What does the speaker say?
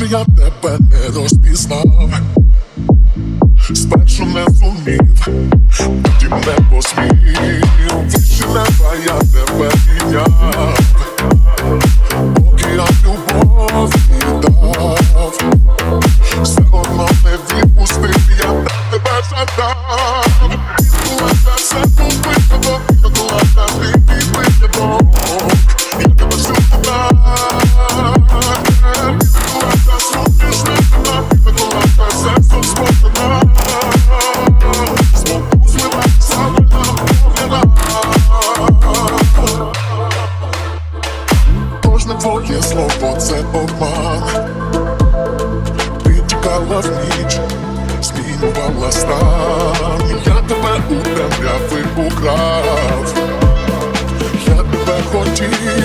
Перше я тебе не розпізнав, спершу не зумів, потім не посмів. твоє слово це обман. Ти тікала в ніч, змінювала стан. Я тебе у темряви украв, я тебе хотів